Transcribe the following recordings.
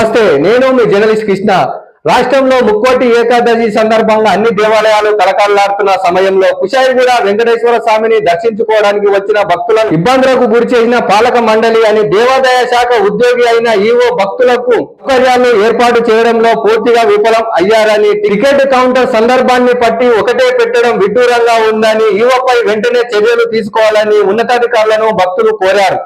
నమస్తే నేను మీ జర్నలిస్ట్ కృష్ణ. రాష్ట్రంలో ముక్కోటి ఏకాదశి సందర్భంగా అన్ని దేవాలయాలు కలకల్లాడుతున్న సమయంలో కుషాయిగూడ వెంకటేశ్వర స్వామిని దర్శించుకోవడానికి వచ్చిన భక్తులను ఇబ్బందులకు గురి చేసిన పాలక మండలి అని దేవాదాయ శాఖ ఉద్యోగి అయిన ఈవో భక్తులకు సౌకర్యాలు ఏర్పాటు చేయడంలో పూర్తిగా విఫలం అయ్యారని టికెట్ కౌంటర్ సందర్భాన్ని పట్టి ఒకటే పెట్టడం విడ్డూరంగా ఉందని ఈవోపై వెంటనే చర్యలు తీసుకోవాలని ఉన్నతాధికారులను భక్తులు కోరారు.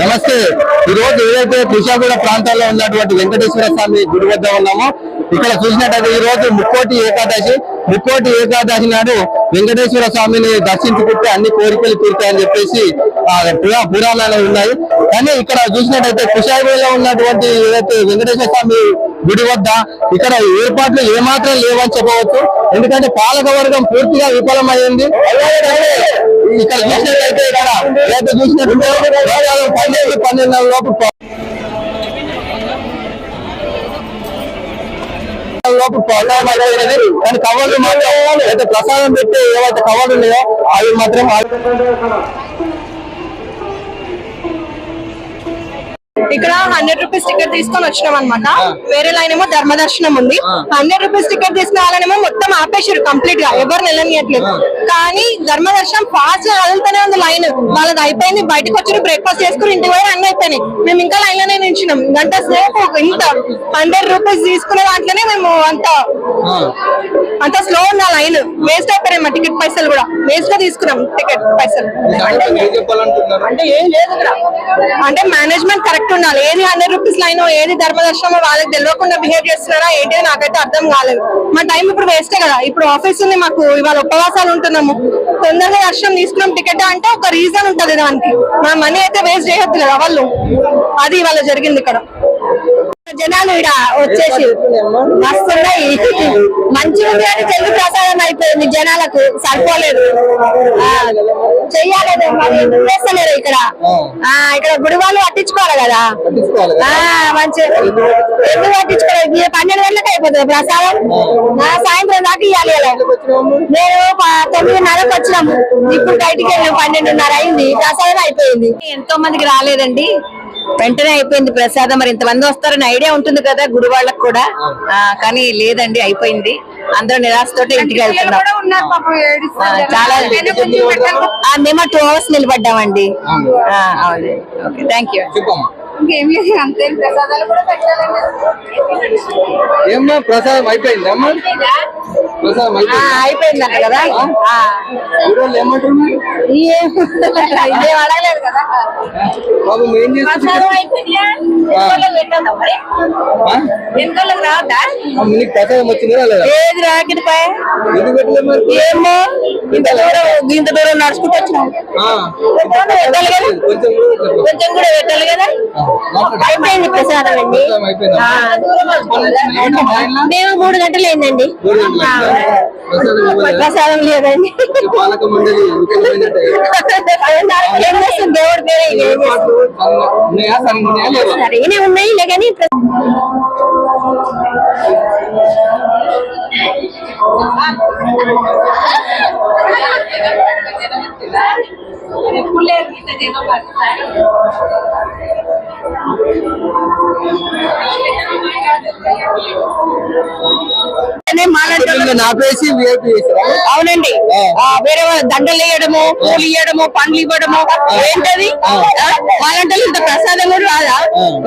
నమస్తే. ఈ రోజు ఏదైతే కృషాగూడ ప్రాంతాల్లో ఉన్నటువంటి వెంకటేశ్వర స్వామి గుడి వద్ద ఉన్నామో ఇక్కడ చూసినట్టయితే ఈ రోజు ముక్కోటి ఏకాదశి. ముక్కోటి ఏకాదశి నాడు వెంకటేశ్వర స్వామిని దర్శించుకుంటే అన్ని కోరికలు తీరుతాయని చెప్పేసి పురాణాలు ఉన్నాయి. కానీ ఇక్కడ చూసినట్టయితే కుషాయిలో ఉన్నటువంటి ఏదైతే వెంకటేశ్వర స్వామి గుడి వద్ద ఇక్కడ ఏర్పాట్లు ఏమాత్రం లేవని చెప్పవచ్చు. ఎందుకంటే పాలక వర్గం పూర్తిగా విఫలమైంది. ఇక్కడ చూసినట్లయితే ఇక్కడ చూసినట్టు చూసినట్టుంటే పన్నెండు పన్నెండున్నర లోపు లోపు అనేది కానీ కవర్లు మాత్రం అయితే ప్రసాదం పెట్టి ఏవైతే కవర్లు ఉన్నాయో అవి మాత్రం ఇక్కడ హండ్రెడ్ రూపీస్ టికెట్ తీసుకొని వచ్చినాం అనమాట వేరే లైన్ ఏమో ధర్మదర్శనం ఉంది. హండ్రెడ్ రూపీస్ టికెట్ తీసుకున్న వాళ్ళనేమో మొత్తం ఆపేసారు కంప్లీట్గా. ఎవరు నిలనియట్లేదు కానీ ధర్మదర్శనం ఫాస్ట్గా కదులుతూనే ఉంది లైన్ వాళ్ళది అయిపోయింది. బయటకు వచ్చి బ్రేక్ఫాస్ట్ చేసుకుని ఇంటికి పోయి అన్ని అయిపోయినాయి. మేము ఇంకా లైన్లోనే నించున్నాం గంట సేపు ఇంత. హండ్రెడ్ రూపీస్ తీసుకునే దాంట్లోనే మేము అంత అంత స్లో ఉన్న లైన్ వేస్ట్ అయిపోయాయి మా టికెట్ పైసలు కూడా. వేస్ట్గా తీసుకున్నాం టికెట్ పైసలు. అంటే ఏం లేదు ఇక్కడ. అంటే మేనేజ్మెంట్ కరెక్ట్ ఉండాలి. ఏది హండ్రెడ్ రూపీస్ లైన్ ఏది ధర్మదర్శనమో వాళ్ళకి తెలియకుండా బిహేవ్ చేస్తున్నారా ఏంటి నాకైతే అర్థం కాలేదు. మా టైం ఇప్పుడు వేస్టే కదా. ఇప్పుడు ఆఫీస్ ఉంది మాకు ఇవాళ ఉపవాసాలు ఉంటున్నాము. తొందరగా దర్శనం తీసుకున్నాం టికెట్ అంటే ఒక రీజన్ ఉంటది దానికి. మా మనీ అయితే వేస్ట్ చేయొద్దు కదా వాళ్ళు. అది ఇవాళ జరిగింది ఇక్కడ. జనాలు ఇక్కడ వచ్చేసి వస్తున్నాయి. మంచిగా ఉంది కానీ తెలుగు ప్రసాదం అయిపోయింది జనాలకు సరిపోలేదు. ఆ, చెయ్యాలేదు మరి ఎందుకు చేస్తలేరు ఇక్కడ. ఆ. ఇక్కడ గుడి వాళ్ళు పట్టించుకోవాలి కదా. మంచి ఎందుకు పట్టించుకోలేదు? ఈ పన్నెండు గంటలకు అయిపోతుంది ప్రసాదం ఆ, సాయంత్రం దాకా ఇవ్వాలి కదా నేను తొమ్మిదిన్నరకు వచ్చినాము. ఇప్పుడు బయటికి వెళ్ళాము పన్నెండున్నర అయింది. ప్రసాదం అయిపోయింది. ఎంతో మందికి రాలేదండి. వెంటనే అయిపోయింది ప్రసాదం. మరి ఇంతమంది వస్తారని ఐడియా ఉంటుంది కదా గుడి వాళ్ళకి కూడా కానీ లేదండి అయిపోయింది. అందరూ నిరాశతోటి ఇంటికి వెళ్తున్నాం చాలా ఆ, మేము టూ అవర్స్ నిలబడ్డామండి. థ్యాంక్ యూ ఇంకేం లేదు అంతే. ప్రసాదాలు కూడా పెట్టాలండి. ఏమ్మా ప్రసాదం అయిపోయింది అమ్మా ప్రసాదం అయిపోయింది? కదా. ఊరోళ్ళు ఏమంటారు మరి? ఏం ఇదేం అడగలేదు కదా. బాబు ఏం చేస్తున్నారు ప్రసాదం రావద్దా? నీకు వచ్చిందా ఏది ఏమో? ఇంత దూరం ఇంత దూరం నడుచుకుంటూ వచ్చినాం. కొంచెం కూడా పెట్టాలి కదా. అయిపోయింది ప్రసాదం అండి? మేము మూడు గంటలు అయిందండి? ప్రసాదం లేదండి. దేవుడి పేరే ఉన్నాయా? సరిగ్గా ఉన్నాయా లేవా? సరిగానే చేశారా? అవునండి. వేరే దండలు వేయడము పూలు ఇవ్వడము పండ్లు ఇవ్వడము ఏంటది? ఆ, వాళ్ళంటలు ఇంత ప్రసాదం కూడా రాదా?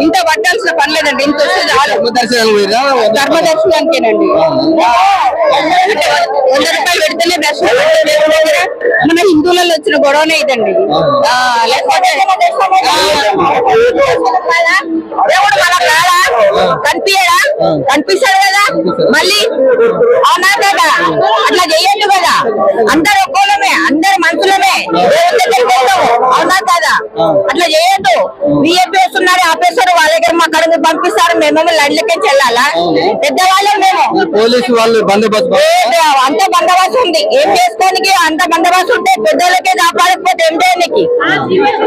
ఇంత పట్టాల్సిన పని లేదండి ఇంత వస్తే చాలు. ధర్మ దర్శనానికేనండి. అంటే వంద రూపాయలు పెడితేనే దర్శనం మన హిందువులలో వచ్చిన గొడవనే ఇదండి. లేకపోతే దేవుడు మన కాదా కనిపించడా కనిపిస్తాడు కదా? మళ్ళీ అవునా కదా? అట్లా చెయ్యొద్దు కదా? అందరు ఒక్కోలమే అందరు మనుషులమే అవునా కదా? అట్లా చేయొద్దు. బిఏపీ వస్తున్నారు ఆపేస్తారు వాళ్ళ దగ్గర మా కడుగు పంపిస్తారు. మేమేమో లడ్లకే చెల్లాలా? పెద్దవాళ్ళం మేము. పోలీసు వాళ్ళు బందోబస్తు అంత బందోబస్తు ఉంది. ఏం చేసుకోనికి అంత బందోబస్తు ఉంటే పెద్దోళ్ళకే కాపాడకపోతే ఏం చేయడానికి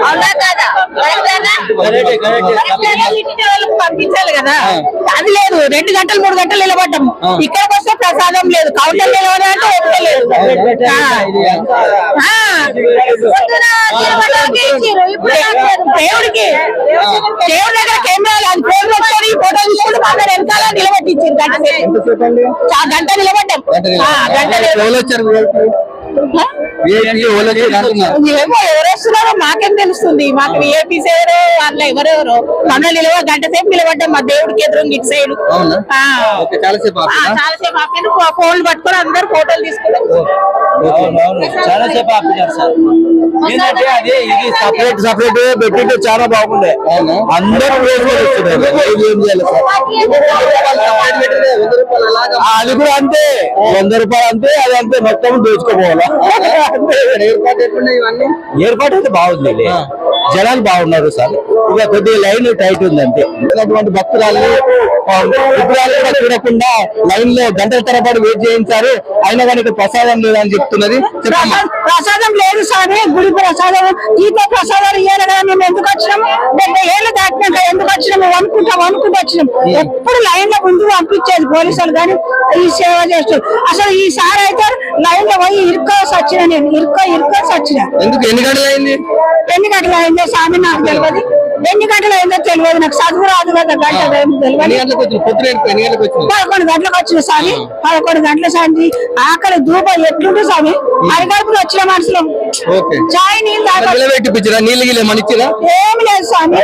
అవునా కాదా? పంపించాలి కదా? అది లేదు. రెండు గంటలు మూడు గంటలు నిలబడ్డాము ఇక్కడికి వస్తే ప్రసాదం లేదు. కౌంటర్ నిలబడాలంటే ఒక్కటే లేదు. దేవుడికి. దేవుడి దగ్గర కెమెరాలు అది ఫోన్ వచ్చి ఫోటో తీసుకుంటూ మా దగ్గర వెనకాల నిలబెట్టించారు గంట గంట నిలబడ్డాం. గంట ఏమో ఎవరు వస్తున్నారో మాకేం తెలుస్తుంది. మాకు విఐపీస్ ఎవరో అట్లా ఎవరెవరో. మనం నిలవ గంట సేపు నిలబడ్డాం మా దేవుడికి ఎదురు ఇటు సైడ్. అవునా? ఓకే చాలా సేపు ఆపుతుందా? చాలా సేపు ఆపారు ఫోన్లు పట్టుకొని అందరు ఫోటోలు తీసుకున్నాం చాలా సేపు ఆపినారు సార్. ఏంటంటే అది ఇది సపరేట్ సపరేట్ పెట్టింటే చాలా బాగుండే. అవునా? అందరూ ఏం చేయాలి సార్? అది కూడా అంతే. వంద రూపాయలు అంతే అది అంతే. మొత్తం దోచుకోపోవాలా? ఏర్పాటు అయితే బాగుంది. జనాలు బాగున్నారు సార్. ఇక కొద్దిగా లైన్ టైట్ ఉంది అంతే ఇలాంటి భక్తురాలు విగ్రహాలు కూడా చూడకుండా లైన్లో గంటల తరబడి వెయిట్ చేయించారు అయినా కానీ ఇక్కడ ప్రసాదం లేదని చెప్తున్నది. ప్రసాదం లేదు స్వామి గుడి ప్రసాదం ఈతో ప్రసాదాలు ఇయ్యాలి కదా మేము ఎందుకు వచ్చినాము? డెబ్బై ఏళ్ళు దాటినాక ఎందుకు వచ్చినాము? అనుకుంటాం అనుకుంటూ వచ్చినాం. ఎప్పుడు లైన్లో ముందు పంపించేది పోలీసులు కానీ ఈ సేవ చేస్తారు అసలు ఈసారి అయితే లైన్లో పోయి ఇరుక్కోసి వచ్చిన నేను. ఇరుక్కో ఇరుక్కోసి వచ్చిన ఎందుకు? ఎన్ని గంటలు అయింది ఎన్ని గంటలు అయిందో స్వామి నాకు తెలియదు ఎన్ని గంటలు అయిందో తెలియదు నాకు చదువు రాదు కదా గంట పదకొండు గంటలకు వచ్చిన స్వామి. పదకొండు గంటల సాయంత్రం ఆకలి ధూపం ఎట్లుంటే స్వామి? అరిగడుపులు వచ్చిన మనుషులు ఓకే. చాయ్ నీళ్ళు నీళ్ళు ఏమి లేదు స్వామి.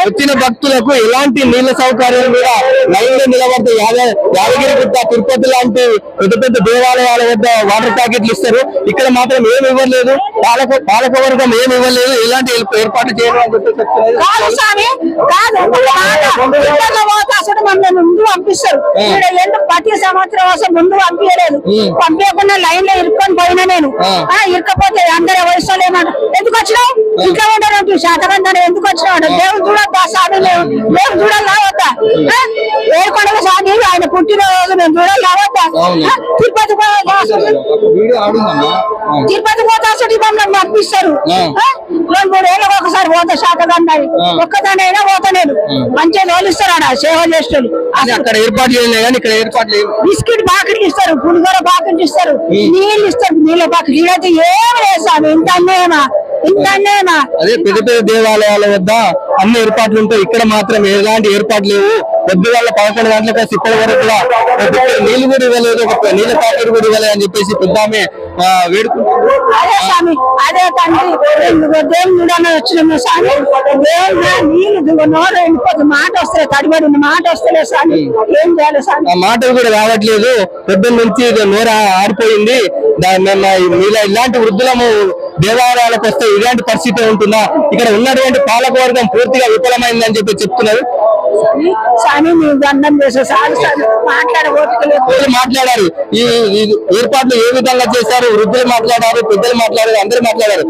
వచ్చిన భక్తులకు ఎలాంటి నీళ్ళ సౌకర్యం కూడా లైన్లో నిలబడితే యాద- యాదగిరి గుట్ట తిరుపతి లాంటి పెద్ద పెద్ద దేవాలయాల వద్ద వాటర్ ప్యాకెట్లు ఇస్తారు. ఇక్కడ మాత్రం ఏమి ఇవ్వలేదు పాలక పాలకవర్గం ఏమి ఇవ్వలేదు ఎలాంటి ఏర్ప- ఏర్పాట్లు చేయడం అని చెప్పి చెప్తున్నారు. ముందు పంపిస్తారు. ఎందుకు ప్రతి సంవత్సరం అసలు ముందు పంపించలేదు. పంపించకుండా లైన్లో ఇరుక్కొని పోయినా నేను. ఇరుకపోతే అందరు వయసు ఏమన్నా ఎందుకు వచ్చినావు? ఇంట్లో ఉండడం శాతకందని ఎందుకు వచ్చినావు? దేవుడు చూడద్దా? స్వామి లేవు. చూడాలా ఆ? ఏడుకొండల స్వామి ఆయన పుట్టినరోజు మేము చూడాలా? తిరుపతి తిరుపతి పోతా మమ్మల్ని పంపిస్తారు? రెండు మూడు ఏళ్ళకి ఒకసారి పోతా శాతకందని ఆ. ఒక్కదానైనా పోతా నేను. మంచిగా తోలిస్తారు ఆడ సేవ చేస్తాడు అది అక్కడ ఏర్పాటు చేయలేదు కానీ ఇక్కడ ఏర్పాటు లేదు బిస్కెట్ బాకెట్ ఇస్తారు పులిహోర బాకెట్ ఇస్తారు నీళ్ళు ఇస్తారు నీళ్ళ బాకెట్ ఇదైతే ఏమి లేదు స్వామి ఇంత అన్యాయమా? అదే పెద్ద పెద్ద దేవాలయాల వద్ద అన్ని ఏర్పాట్లు ఉంటాయి. ఇక్కడ మాత్రం ఎలాంటి ఏర్పాట్లు లేవు. పొద్దుగాల పదకొండు గంటలకు వచ్చి ఇప్పటి వరకు కూడా నీళ్ళు కూడా ఇవ్వలేదు. ఒక నీళ్ళ ప్యాకెట్ కూడా ఇవ్వలేదు అని చెప్పేసి పెద్ద ఆమె ఆ, వేడుకుంటుంది. అదే తండ్రి దేవుని స్వామి. నీళ్ళు నోరు మాట తడిబడి మాట స్వామి. ఏం చేయాలి స్వామి? ఆ మాటలు కూడా రావట్లేదు. పొద్దున్న నుంచి నోర ఆడిపోయింది దాని మేము మీలా ఇలాంటి వృద్ధులము దేవాలయాలకు వస్తే ఇలాంటి పరిస్థితి ఉంటుందా? ఇక్కడ ఉన్నటువంటి పాలకవర్గం పూర్తిగా విఫలమైందని చెప్పి చెప్తున్నారు. స్వామి మీరు దండం మాట్లాడ ఓపిక మాట్లాడారు. ఈ ఏర్పాట్లు ఏ విధంగా చేశారు? వృద్ధులు మాట్లాడారు పెద్దలు మాట్లాడారు అందరూ మాట్లాడారు.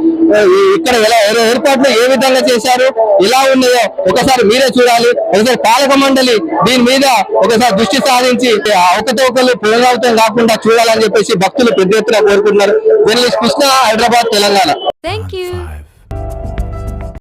ఇక్కడ ఎలా ఏర్పాట్లు ఏ విధంగా చేశారు? ఎలా ఉన్నాయో ఒకసారి మీరే చూడాలి. ఒకసారి పాలక మండలి దీని మీద ఒకసారి దృష్టి సాధించి ఆ అవకతవకలు పునరావృతం కాకుండా చూడాలని చెప్పేసి భక్తులు పెద్ద ఎత్తున కోరుకుంటున్నారు. జర్నలిస్ట్ కృష్ణ హైదరాబాద్ తెలంగాణ. You.